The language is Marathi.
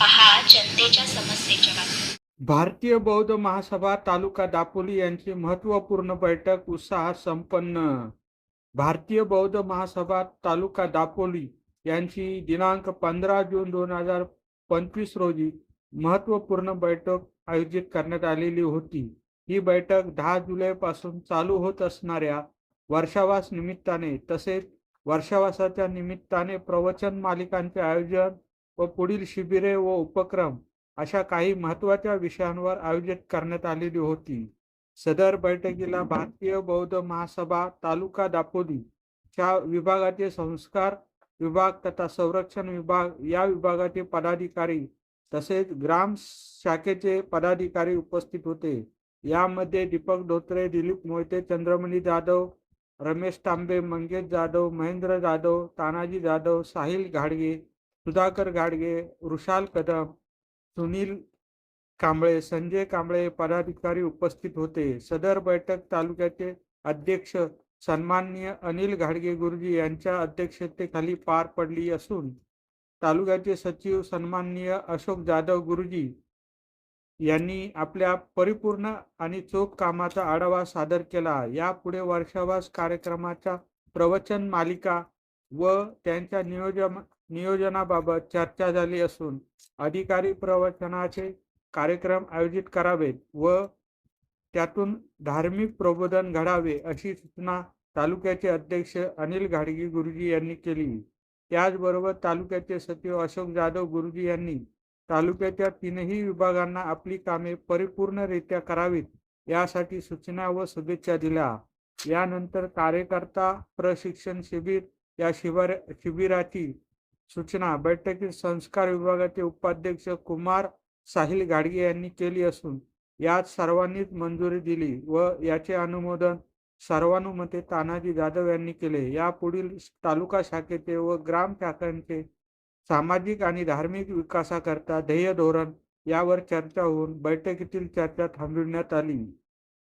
पहा जनतेच्या समस्येच्या बाबतीत. भारतीय बौद्ध महासभा तालुका दापोली यांची महत्त्वपूर्ण बैठक उत्साहात संपन्न. भारतीय बौद्ध महासभा तालुका दापोली यांची दिनांक पंधरा जून दोन हजार पंचवीस रोजी महत्त्वपूर्ण बैठक आयोजित करण्यात आलेली होती. ही बैठक दहा जुलैपासून चालू होत असणाऱ्या वर्षावास निमित्ताने तसेच वर्षावासाच्या निमित्ताने प्रवचन मालिकांचे आयोजन व पुढील शिबिरे व उपक्रम अशा काही महत्त्वाच्या विषयांवर आयोजित करण्यात आलेली होती. सदर बैठकीला भारतीय बौद्ध महासभा तालुका दापोली च्या विभागाचे संस्कार विभाग तथा संरक्षण विभाग या विभागाचे पदाधिकारी तसेच ग्राम शाखेचे पदाधिकारी उपस्थित होते. यामध्ये दीपक धोत्रे दिलीप मोहिते चंद्रमणी जाधव रमेश तांबे मंगेश जाधव महेंद्र जाधव तानाजी जाधव साहिल घाडगे सुधाकर गाडगे वृषाल कदम सुनील कांबळे संजय कांबळे पदाधिकारी उपस्थित होते. सदर बैठक तालुक्याचे अध्यक्ष सन्माननीय अनिल घाडगे गुरुजी यांच्या अध्यक्षतेखाली पार पडली असून तालुक्याचे सचिव सन्माननीय अशोक जाधव गुरुजी यांनी आपल्या परिपूर्ण आणि चोख कामाचा आढावा सादर केला. यापुढे वर्षावास कार्यक्रमाच्या प्रवचन मालिका व त्यांच्या नियोजन नियोजनाबाबत चर्चा झाली असून अधिकारी प्रवचनाचे कार्यक्रम आयोजित करावेत व त्यातून धार्मिक प्रबोधन घडावे अशी सूचना तालुक्याचे अध्यक्ष अनिल घाडगी गुरुजी यांनी केली. त्याचबरोबर तालुक्याचे सचिव अशोक जाधव गुरुजी यांनी तालुक्याच्या तीनही विभागांना आपली कामे परिपूर्णरित्या करावीत यासाठी सूचना व शुभेच्छा दिल्या. यानंतर कार्यकर्ता प्रशिक्षण शिबिर या शिबिर शिबिराची सूचना बैठकीत संस्कार विभागाचे उपाध्यक्ष कुमार साहिल गाडगे यांनी केली असून यात सर्वांनीच मंजुरी दिली व याचे अनुमोदन सर्वानुमते तानाजी जाधव यांनी केले. यापुढील तालुका शाखेचे व ग्राम शाखांचे सामाजिक आणि धार्मिक विकासाकरता ध्येय धोरण यावर चर्चा होऊन बैठकीतील चर्चा थांबविण्यात आली.